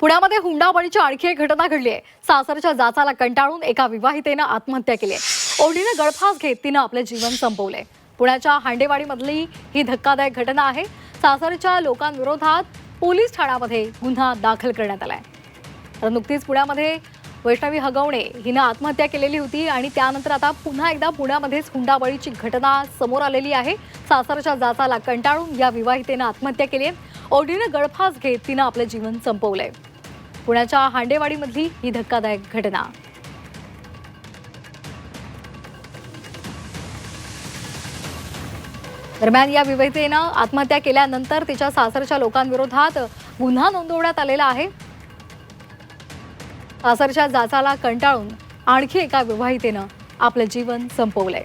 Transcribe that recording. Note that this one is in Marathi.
पुण्यामध्ये हुंडाबळीची आणखी एक घटना घडली आहे. सासरच्या जाचाला कंटाळून एका विवाहितेनं आत्महत्या केली आहे. ओढीनं गळफास घेत तिनं आपलं जीवन संपवलंय. पुण्याच्या हांडेवाडीमधली ही धक्कादायक घटना आहे. सासरच्या लोकांविरोधात पोलीस ठाण्यामध्ये गुन्हा दाखल करण्यात आलाय. तर नुकतीच पुण्यामध्ये वैष्णवी हगवणे हिनं आत्महत्या केलेली होती आणि त्यानंतर आता पुन्हा एकदा पुण्यामध्येच हुंडाबळीची घटना समोर आलेली आहे. सासरच्या जाचाला कंटाळून या विवाहितेनं आत्महत्या केली आहे. ओढीनं गळफास घेत तिनं आपलं जीवन संपवलंय. पुण्याच्या हांडेवाडीमधली ही धक्कादायक घटना. दरम्यान या विवाहितेनं आत्महत्या केल्यानंतर तिच्या सासरच्या लोकांविरोधात गुन्हा नोंदवण्यात आलेला आहे. सासरच्या जाचाला कंटाळून आणखी एका विवाहितेनं आपलं जीवन संपवलंय.